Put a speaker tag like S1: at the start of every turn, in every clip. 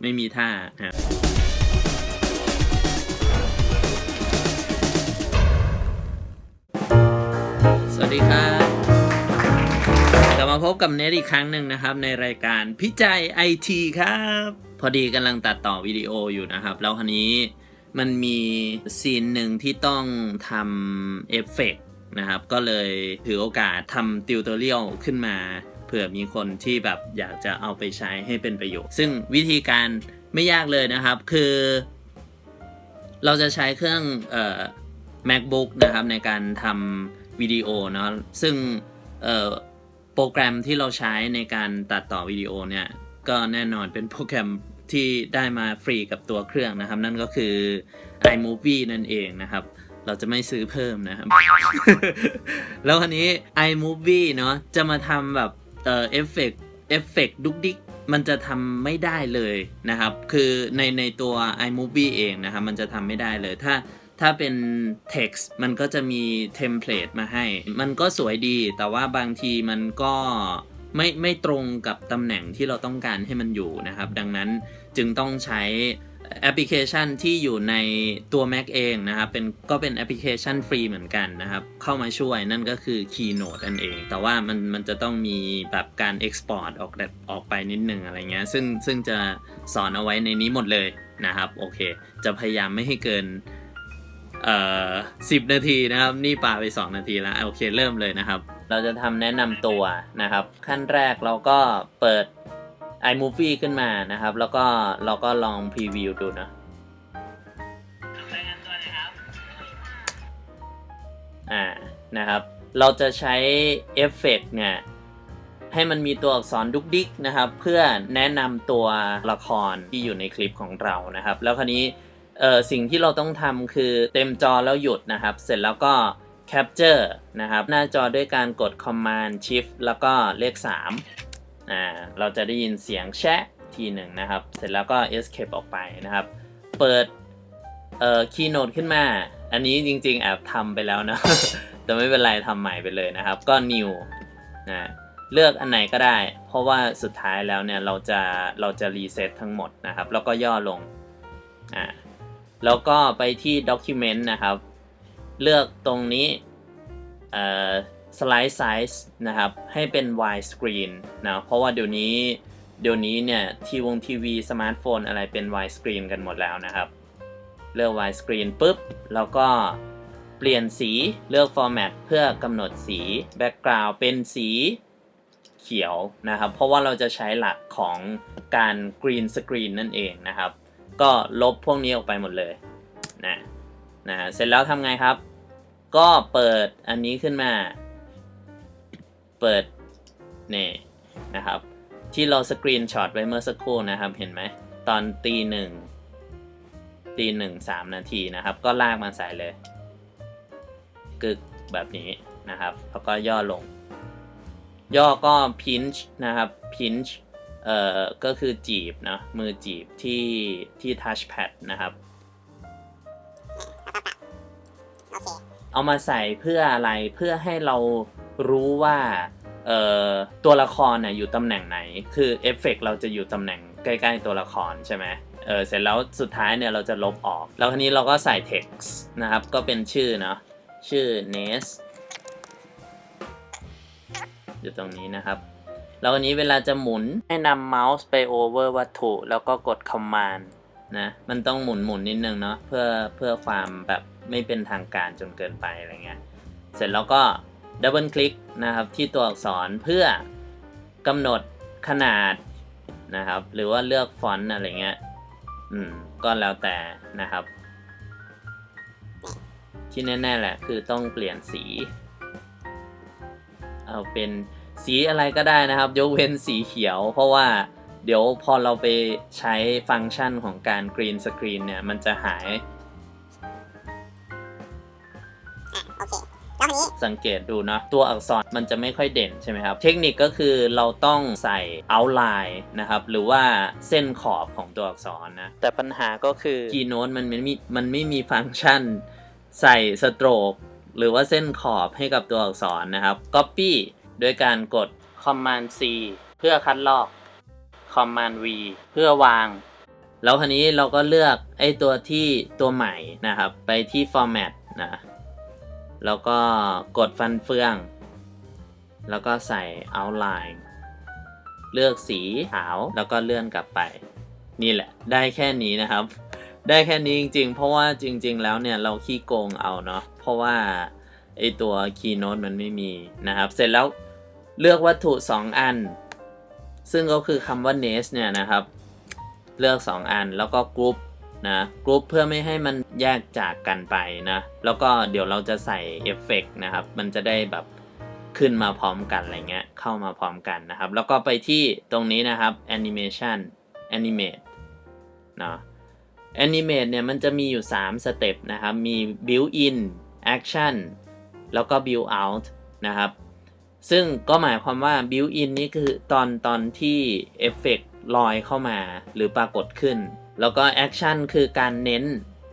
S1: ไม่มีท่าครับสวัสดีครับกลับมาพบกับเนทอีกครั้งหนึ่งนะครับ ในรายการพิจัยไอทีครับ พอดีกำลังตัดต่อวิดีโออยู่นะครับ แล้วคันนี้มันมีซีนหนึ่งที่ต้องทำเอฟเฟกต์นะครับ ก็เลยถือโอกาสทำติวเตอร์เรียลขึ้นมา เผื่อมีคนที่แบบอยากจะเอาไปใช้ให้เป็นประโยชน์ ซึ่งวิธีการไม่ยากเลยนะครับ คือ เราจะใช้เครื่องเอ่อ macbook นะครับในการทำวิดีโอเนาะซึ่งเอ่อโปรแกรมที่เราใช้ในการตัดต่อวิดีโอเนี่ยก็แน่นอนเป็นโปรแกรมที่ได้มาฟรีกับตัวเครื่องนะครับ นั่นก็คือ iMovie นั่นเองนะครับ เราจะไม่ซื้อเพิ่มนะครับ แล้วคันนี้ iMovie เนาะจะมาทำแบบ เอ่อเอฟเฟกเอฟเฟกดุกดิกมันจะทำไม่ได้เลยนะครับ คือในในตัว iMovie เองนะครับ มันจะทำไม่ได้เลย ถ้าถ้าเป็น text มันก็จะมีเทมเพลตมาให้ มันก็สวยดี แต่ว่าบางทีมันก็ไม่ไม่ตรงกับตำแหน่งที่เราต้องการให้มันอยู่นะครับ ดังนั้นจึงต้องใช้ แอปพลิเคชันที่อยู่ในตัว Mac เองนะครับเป็นก็เป็นแอปพลิเคชันฟรีเหมือนกันนะครับ เข้ามาช่วยนั่นก็คือ Keynote นั่นเอง แต่ว่ามันมันจะต้องมีแบบการ Export ออกแบบออกไปนิดนึงอะไรเงี้ยซึ่งซึ่งจะสอนเอาไว้ในนี้หมดเลยนะครับโอเค จะพยายามไม่ให้เกินเอ่อสิบนาทีนะครับ นี่ปาไป 2 นาทีแล้วโอเคเริ่มเลยนะครับ เราจะทำแนะนำตัวนะครับ ขั้นแรกเราก็เปิด iMovie ขึ้นมานะครับ แล้วก็เราก็ลองพรีวิวดูนะอ่านะครับ เราจะใช้เอฟเฟกต์เนี่ยให้มันมีตัวอักษรดุกดิกนะครับ เพื่อแนะนำตัวละครที่อยู่ในคลิปของเรานะครับ แล้วคราวนี้เออสิ่งที่เราต้องทำคือเต็มจอแล้วหยุดนะครับ เสร็จแล้วก็ capture นะครับ หน้าจอด้วยการกด command shift แล้วก็เลข 3 อ่าเราจะได้ยินเสียงแชะทีหนึ่งนะครับ เสร็จแล้วก็ escape ออกไปนะครับ เปิดเอ่อ keynote ขึ้นมา อันนี้จริงๆแอบทำไปแล้วนะ แต่ไม่เป็นไรทำใหม่ไปเลยนะครับ ก็ new นะเลือกอันไหนก็ได้ เพราะว่าสุดท้ายแล้วเนี่ยเราจะเราจะรีเซ็ตทั้งหมดนะครับ แล้วก็ย่อลงอ่าแล้วก็ไปที่ document นะครับ เลือกตรงนี้เอ่อ slide size นะครับ ให้เป็น wide screen นะเพราะว่าเดี๋ยวนี้เดี๋ยวนี้เนี่ย ทีวงทีวี สมาร์ทโฟนอะไรเป็น wide screen กันหมดแล้วนะครับ เลือก wide screen ปุ๊บ แล้วก็เปลี่ยนสีเลือก format เพื่อกำหนดสี background เป็นสีเขียวนะครับ เพราะว่าเราจะใช้หลักของการ green screen นั่นเองนะครับ ก็ลบพวกนี้ออกไปหมดเลยนะนะเสร็จแล้วทำไงครับ ก็เปิดอันนี้ขึ้นมา เปิดนี่นะครับ ที่เราสกรีนช็อตไว้เมื่อสักครู่นะครับ เห็นไหมตอนตีหนึ่งตีหนึ่งสามนาทีนะครับ ก็ลากมาใส่เลย กึกแบบนี้นะครับ แล้วก็ย่อลง ย่อก็ pinch นะครับ pinch เอ่อก็คือจีบนะมือจีบที่ที่ touchpad นะครับเอามาใส่เพื่ออะไรเพื่อให้เรา รู้ว่าตัวละครน่ะอยู่ตำแหน่งไหน คือเอฟเฟกต์เราจะอยู่ตำแหน่งใกล้ ๆ ตัวละครใช่ไหมเออเสร็จแล้วสุดท้ายเนี่ยเราจะลบออก แล้วทีนี้เราก็ใส่ text นะครับ ก็เป็นชื่อเนาะชื่อ Ness อยู่ตรงนี้นะครับ แล้ววันนี้เวลาจะหมุนให้นำเมาส์ไป over วัตถุ แล้วก็กด command นะ มันต้องหมุนหมุนนิดนึงเนาะเพื่อเพื่อความแบบไม่เป็นทางการจนเกินไปอะไรเงี้ย เสร็จแล้วก็ ดับเบิลคลิกนะครับที่ตัวอักษรเพื่อกำหนดขนาดนะครับ หรือว่าเลือกฟอนต์อะไรเงี้ยอืมก็แล้วแต่นะครับ ที่แน่ๆแหละคือต้องเปลี่ยนสี เอาเป็นสีอะไรก็ได้นะครับ ยกเว้นสีเขียว เพราะว่าเดี๋ยวพอเราไปใช้ฟังก์ชันของการกรีนสกรีนเนี่ย มันจะหาย
S2: นี้
S1: สังเกตดูนะตัวอักษรมันจะไม่ค่อยเด่นใช่ไหมครับ เทคนิคก็คือเราต้องใส่ outline นะครับ หรือว่าเส้นขอบของตัวอักษรนะ แต่ปัญหาก็คือ Keynote มันไม่มีมันไม่มีฟังก์ชัน ใส่สโตรกหรือว่าเส้นขอบให้กับตัวอักษรนะครับ Copy โดยการกด Command C เพื่อคัดลอก Command V เพื่อวาง แล้วคันนี้เราก็เลือกไอ้ตัวที่ตัวใหม่นะครับ ไปที่ Format นะ แล้วก็กดฟันเฟือง แล้วก็ใส่ Outline เลือกสีขาวแล้วก็เลื่อนกลับไป นี่แหละ ได้แค่นี้นะครับ ได้แค่นี้จริง ๆ เพราะว่าจริง ๆ แล้วเนี่ยเราขี้โกงเอาเนาะเพราะว่าไอตัว Keynote มันไม่มีนะครับ เสร็จแล้วเลือกวัตถุ 2 อัน ซึ่งก็คือคำว่า nest เนี่ยนะครับ เลือก 2 อันแล้วก็กรุ๊ป นะกรุ๊ปเพื่อไม่ให้มันแยกจากกันไปนะ แล้วก็เดี๋ยวเราจะใส่เอฟเฟกต์นะครับ มันจะได้แบบขึ้นมาพร้อมกันอะไรเงี้ยเข้ามาพร้อมกันนะครับ แล้วก็ไปที่ตรงนี้นะครับ animation animate เนาะ animate เนี่ยมันจะมีอยู่ 3 สเต็ปนะครับ มี build in action แล้วก็ build out นะครับ ซึ่งก็หมายความว่า build in นี่คือตอนตอนที่เอฟเฟกต์ลอยเข้ามาหรือปรากฏขึ้น แล้วก็ action คือการเน้น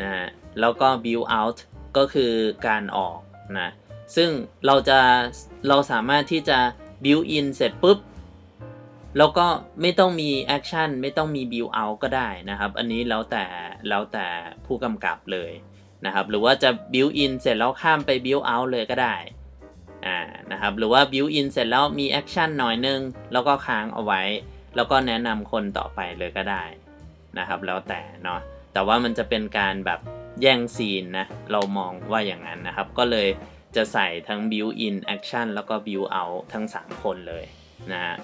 S1: นะฮะแล้วก็ build out ก็คือการออกนะซึ่งเราจะเราสามารถที่จะ build in เสร็จปุ๊บ แล้วก็ไม่ต้องมี action ไม่ต้องมี build out ก็ได้นะครับ อันนี้แล้วแต่แล้วแต่ผู้กำกับเลยนะครับ หรือว่าจะ build in เสร็จแล้วข้ามไป build out เลยก็ได้อ่านะครับหรือว่า build in เสร็จแล้วมี action หน่อยนึง แล้วก็ค้างเอาไว้ แล้วก็แนะนำคนต่อไปเลยก็ได้ นะครับ แล้วแต่เนาะแต่ว่ามันจะเป็นการแบบแย่งซีนนะ เรามองว่าอย่างนั้นนะครับ ก็เลยจะใส่ทั้ง build in action แล้วก็ build out ทั้ง 3 คนเลยนะฮะ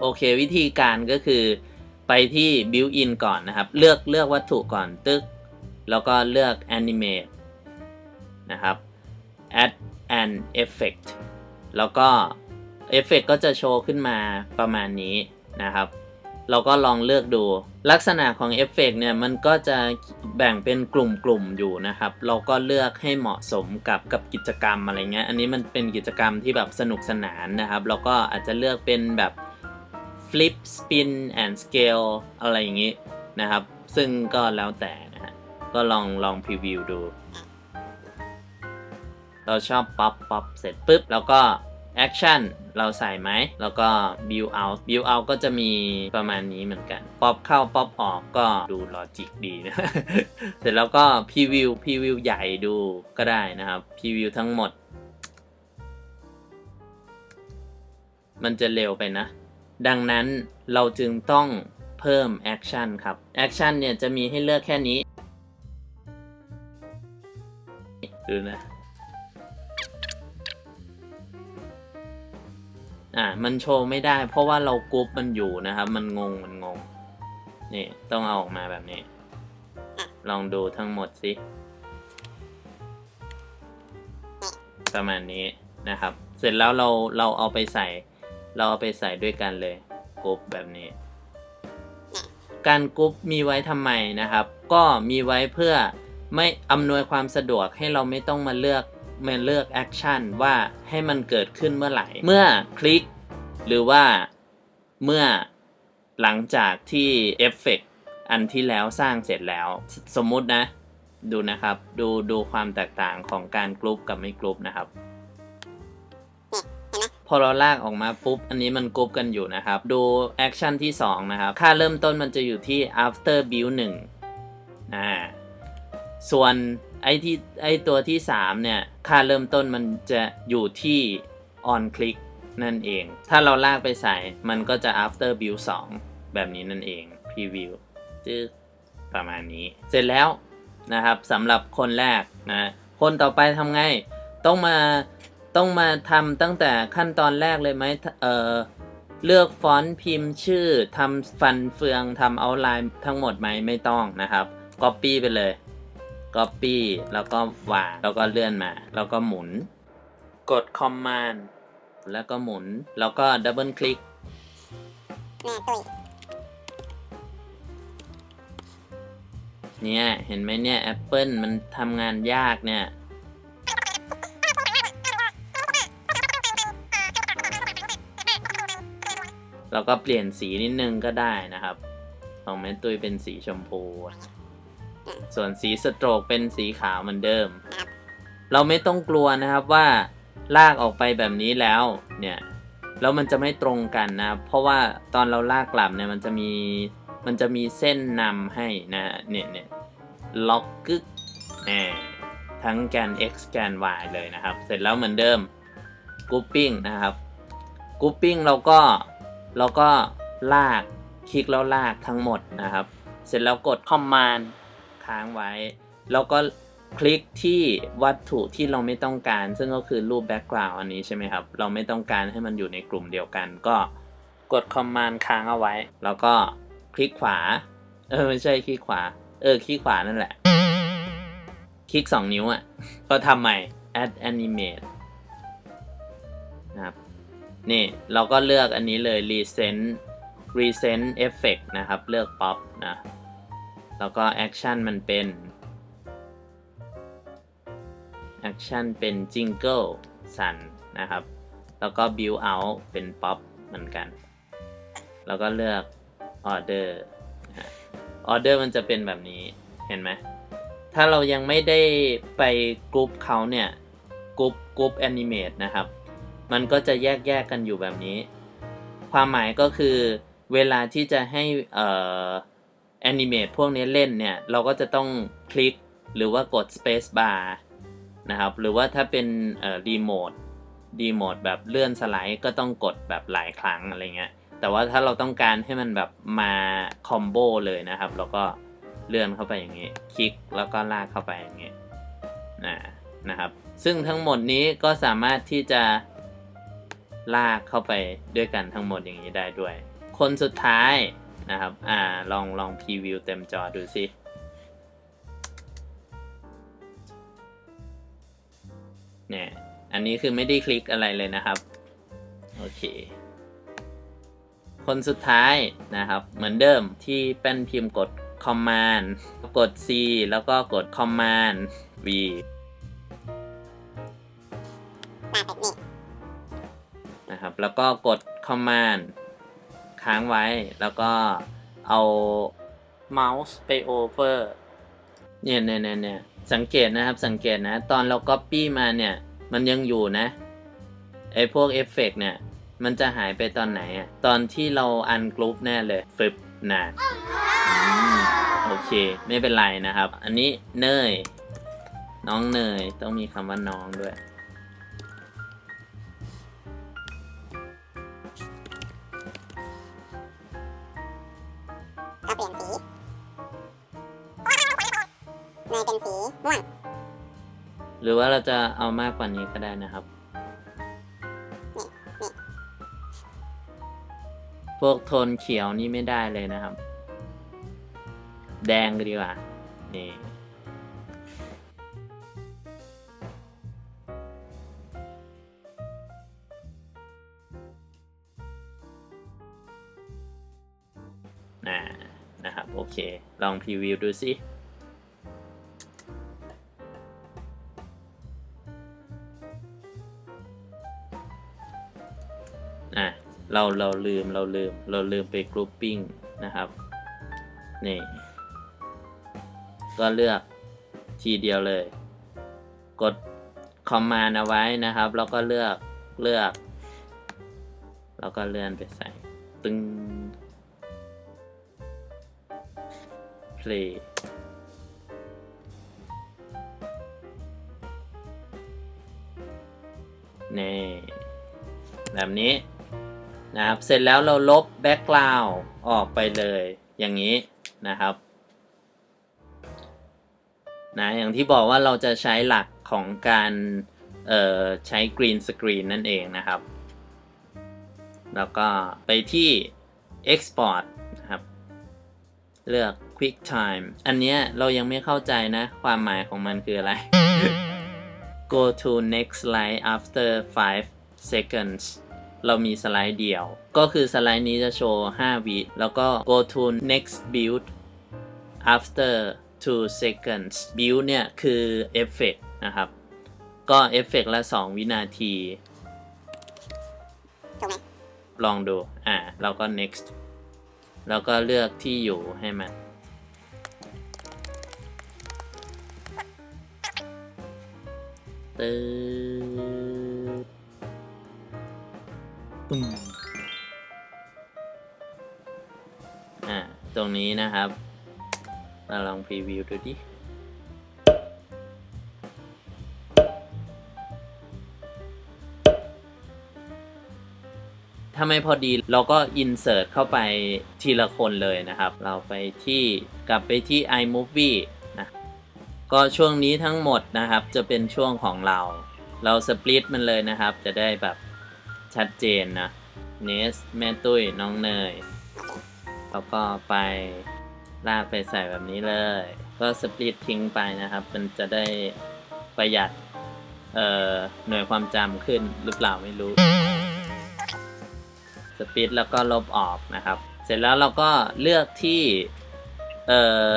S1: โอเควิธีการก็คือไปที่ build in ก่อนนะครับ เลือกเลือกวัตถุก่อนตึก แล้วก็เลือก animate นะครับ add an effect แล้วก็เอฟเฟกก็จะโชว์ขึ้นมาประมาณนี้นะครับ เราก็ลองเลือกดู ลักษณะของเอฟเฟกเนี่ยมันก็จะแบ่งเป็นกลุ่มๆอยู่นะครับ เราก็เลือกให้เหมาะสมกับกับกิจกรรมอะไรเงี้ยอันนี้มันเป็นกิจกรรมที่แบบสนุกสนานนะครับ เราก็อาจจะเลือกเป็นแบบ flip spin and scale อะไรอย่างนี้นะครับ ซึ่งก็แล้วแต่นะฮะก็ลองลองพรีวิวดู เราชอบป๊อปป๊อปเสร็จปุ๊บ แล้วก็ แอคชั่นเราใส่ไหม แล้วก็ build out build out ก็จะมีประมาณนี้เหมือนกัน ป๊อปเข้า ป๊อปออกก็ดูลอจิกดีนะ เสร็จแล้วก็พรีวิวพรีวิวใหญ่ดูก็ได้นะครับพรีวิวทั้งหมด มันจะเร็วไปนะ ดังนั้นเราจึงต้องเพิ่มแอคชั่นครับแอคชั่นเนี่ยจะมีให้เลือกแค่นี้ ดูนะ อ่ามันโชว์ไม่ได้ เพราะว่าเรากรุ๊ปมันอยู่นะครับ มันงงมันงงนี่ต้องเอาออกมาแบบนี้ ลองดูทั้งหมดสิประมาณนี้นะครับ เสร็จแล้วเราเราเอาไปใส่ เราเอาไปใส่ด้วยกันเลยกรุ๊ปแบบนี้ การกรุ๊ปมีไว้ทำไมนะครับ ก็มีไว้เพื่อไม่อำนวยความสะดวกให้เราไม่ต้องมาเลือก มาเลือกแอคชั่นว่าให้มันเกิดขึ้นเมื่อไหร่ เมื่อคลิก หรือว่าเมื่อหลังจากที่เอฟเฟกอันที่แล้วสร้างเสร็จแล้วสสมมุตินะ ดูนะครับ ดูดูความแตกต่างของการกรุ๊ปกับไม่กรุ๊ปนะครับ พอเราลากออกมาปุ๊บ อันนี้มันกรุ๊ปกันอยู่นะครับ ดูแอคชั่นที่ 2 นะครับ ค่าเริ่มต้นมันจะอยู่ที่ after build 1อ่าส่วนไอ้ที่ไอ้ตัวที่ 3 เนี่ย ค่าเริ่มต้นมันจะอยู่ที่ on click นั่นเอง ถ้าเราลากไปใส่ มันก็จะ after build 2 แบบนี้นั่นเอง preview จึ๊กประมาณนี้ เสร็จแล้วนะครับสำหรับคนแรกนะ คนต่อไปทำไง ต้องมาต้องมาทำตั้งแต่ขั้นตอนแรกเลยไหมเออเลือกฟอนต์พิมพ์ชื่อทำฟันเฟืองทำเอาไลน์ทั้งหมดไหมไม่ต้องนะครับ Copy ไปเลย Copy แล้วก็วางแล้วก็เลื่อนมา แล้วก็หมุน กด Command แล้วก็หมุน แล้วก็ดับเบิลคลิกเนี่ย เห็นไหมเนี่ย Apple มันทำงานยากเนี่ยเราก็เปลี่ยนสีนิดนึงก็ได้นะครับ ของแม่ตุ้ยเป็นสีชมพู ส่วนสีสโตรกเป็นสีขาวเหมือนเดิม เราไม่ต้องกลัวนะครับว่าลากออกไปแบบนี้แล้วเนี่ยแล้วมันจะไม่ตรงกันนะ เพราะว่าตอนเราลากกลับเนี่ยมันจะมีมันจะมีเส้นนำให้นะเนี่ยเนี่ยล็อกกึกแหมทั้งแกน x แกน y เลยนะครับ เสร็จแล้วเหมือนเดิมกรุ๊ปปิ้งนะครับกรุ๊ปปิ้งเราก็เราก็ลากคลิกแล้วลากทั้งหมดนะครับ เสร็จแล้วกด command ค้างไว้ แล้วก็คลิกที่วัตถุที่เราไม่ต้องการ ซึ่งก็คือรูป background อันนี้ใช่ไหมครับ เราไม่ต้องการให้มันอยู่ในกลุ่มเดียวกัน ก็กด command ค้างเอาไว้ แล้วก็คลิกขวา เออไม่ใช่คลิกขวา เออคลิกขวานั่นแหละ คลิก 2 นิ้วอะ ก็ทำใหม่ add animate นะครับ นี่เราก็เลือกอันนี้เลย recent recent effect นะครับ เลือก pop นะ แล้วก็ action มันเป็น action เป็น jingle สั่นนะครับ แล้วก็ build out เป็น pop เหมือนกัน แล้วก็เลือก order นะฮะ order มันจะเป็นแบบนี้เห็นไหมถ้าเรายังไม่ได้ไปกรุ๊ปเขาเนี่ยกรุ๊ปกรุ๊ปแอนิเมตนะครับ มันก็จะแยกแยกกันอยู่แบบนี้ ความหมายก็คือเวลาที่จะให้เอ่อ แอนิเมตพวกนี้เล่นเนี่ยเราก็จะต้องคลิกหรือว่ากด Space Bar นะครับหรือว่าถ้าเป็นเอ่อรีโมทรีโมทแบบเลื่อนสไลด์ก็ต้องกดแบบหลายครั้งอะไรเงี้ย แต่ว่าถ้าเราต้องการให้มันแบบมาคอมโบเลยนะครับเราก็เลื่อนเข้าไปอย่างนี้ คลิกแล้วก็ลากเข้าไปอย่างนี้นะนะครับ ซึ่งทั้งหมดนี้ก็สามารถที่จะลากเข้าไปด้วยกันทั้งหมดอย่างนี้ได้ด้วย คนสุดท้าย นะครับ อ่า ลองลองพรีวิวเต็มจอดูสิเนี่ย อันนี้คือไม่ได้คลิกอะไรเลยนะครับ โอเค คนสุดท้ายนะครับ เหมือนเดิมที่แป้นพิมพ์กด command กด C แล้วก็กด command V นะครับ แล้วก็กด command ค้างไว้ แล้วก็เอาเมาส์ไป over เนี่ยเนี่ยเนี่ยเนี่ยสังเกตนะครับสังเกตนะ ตอนเรา copy มาเนี่ย มันยังอยู่นะไอพวกเอฟเฟกเนี่ย มันจะหายไปตอนไหนอะตอนที่เราอันกรุ๊ปแน่เลยฟึบนะโอเค ไม่เป็นไรนะครับ อันนี้เนย น้องเนยต้องมีคำว่าน้องด้วย
S2: เป็นสีม่วง
S1: หรือว่าเราจะเอามากกว่านี้ก็ได้นะครับ พวกโทนเขียวนี่ไม่ได้เลยนะครับ แดงก็ดีกว่า นี่อ่านะครับ โอเค ลองพรีวิวดูสิ เราเราลืมเราลืมเราลืมไปกรุ๊ปปิ้งนะครับนี่ก็เลือกทีเดียวเลย กดคอมมานด์เอาไว้นะครับ แล้วก็เลือกเลือก แล้วก็เลื่อนไปใส่ ตึง play นี่แบบนี้ นะครับ เสร็จแล้วเราลบแบ็กกราวด์ออกไปเลยอย่างนี้นะครับนะอย่างที่บอกว่าเราจะใช้หลักของการใช้ Green Screen นั่นเองนะครับ แล้วก็ไปที่ Export นะครับ เลือก QuickTime อันเนี้ยเรายังไม่เข้าใจนะ ความหมายของมันคืออะไร go to next slide after 5 seconds เรามีสไลด์เดียว ก็คือสไลด์นี้จะโชว์ 5 วิแล้วก็ go to next build after 2 seconds build เนี่ย คือเอฟเฟกนะครับ ก็เอฟเฟกละ 2 วินาที
S2: ถูกไหม
S1: ลองดู อ่าเราก็ next แล้วก็เลือกที่อยู่ให้มันตื ดตุ้มอ่าตรงนี้นะครับ เราลองพรีวิวดูดิถ้าไม่พอดีเราก็ insert เข้าไปทีละคนเลยนะครับ เราไปที่กลับไปที่ iMovie นะก็ช่วงนี้ทั้งหมดนะครับ จะเป็นช่วงของเรา เราสปลิตมันเลยนะครับ จะได้แบบ ชัดเจนนะเนสแม่ตุ้ยน้องเนยแล้วก็ไปลากไปใส่แบบนี้เลย ก็สปลิตทิ้งไปนะครับ มันจะได้ประหยัดเอ่อหน่วยความจำขึ้นหรือเปล่าไม่รู้สปีดแล้วก็ลบออกนะครับ เสร็จแล้วเราก็เลือกที่เอ่อ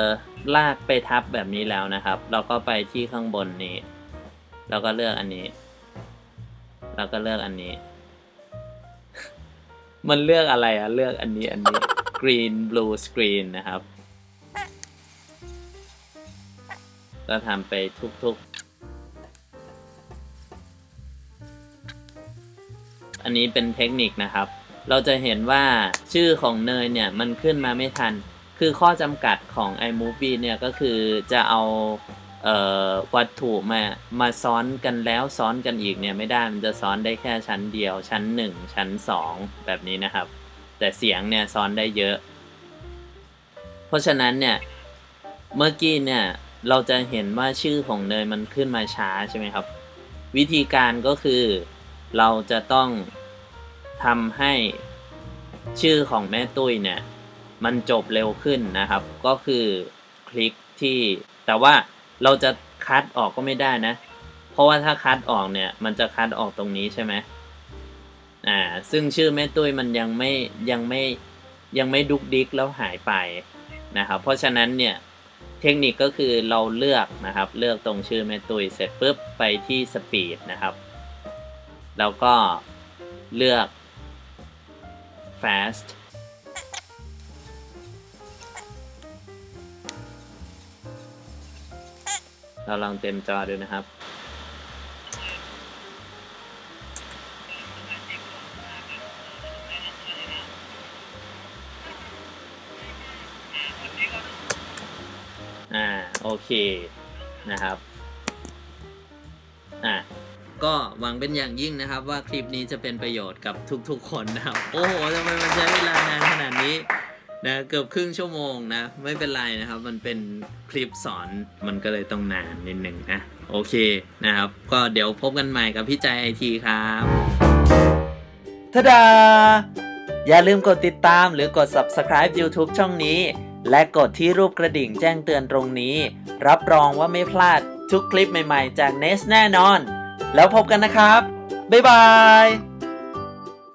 S1: ลากไปทับแบบนี้แล้วนะครับ เราก็ไปที่ข้างบนนี้ แล้วก็เลือกอันนี้ แล้วก็เลือกอันนี้ มันเลือกอะไรอะเลือกอันนี้อันนี้ green blue screen นะครับก็ทำไปทุกๆ อันนี้เป็นเทคนิคนะครับ เราจะเห็นว่าชื่อของเนยเนี่ย มันขึ้นมาไม่ทัน คือข้อจำกัดของ iMovie เนี่ย ก็คือจะเอา เอ่อวัตถุมามาซ้อนกันแล้วซ้อนกันอีกเนี่ยไม่ได้มันจะซ้อนได้แค่ชั้นเดียว ชั้น 1 ชั้น 2 แบบนี้นะครับ แต่เสียงเนี่ยซ้อนได้เยอะ เพราะฉะนั้นเนี่ยเมื่อกี้เนี่ยเราจะเห็นว่าชื่อของเนยมันขึ้นมาช้าใช่ไหมครับ วิธีการก็คือเราจะต้องทำให้ชื่อของแม่ตุ้ยเนี่ยมันจบเร็วขึ้นนะครับ ก็คือคลิกที่แต่ว่า เราจะคัดออกก็ไม่ได้นะ เพราะว่าถ้าคัดออกเนี่ย มันจะคัดออกตรงนี้ใช่ไหมอ่า ซึ่งชื่อแม่ตุ้ยมันยังไม่ยังไม่ยังไม่ดุกดิกแล้วหายไปนะครับ เพราะฉะนั้นเนี่ยเทคนิคก็คือเราเลือกนะครับ เลือกตรงชื่อแม่ตุ้ยเสร็จปุ๊บไปที่สปีดนะครับ แล้วก็เลือก fast เราลองเต็มจอดูนะครับ อ่า โอเคนะครับ อะก็หวังเป็นอย่างยิ่งนะครับว่าคลิปนี้จะเป็นประโยชน์กับทุกๆคนนะครับ โอ้โหทำไมมันใช้เวลานานขนาดนี้ นะเกือบครึ่งชั่วโมงนะ ไม่เป็นไรนะครับ มันเป็นคลิปสอนมันก็เลยต้องนานนิดหนึ่งนะ โอเคนะครับ ก็เดี๋ยวพบกันใหม่กับพี่ใจไอทีครับทดา อย่าลืมกดติดตามหรือกด subscribe YouTube ช่องนี้ และกดที่รูปกระดิ่งแจ้งเตือนตรงนี้ รับรองว่าไม่พลาดทุกคลิปใหม่ๆ จากเนสแน่นอน แล้วพบกันนะครับ บ๊ายบาย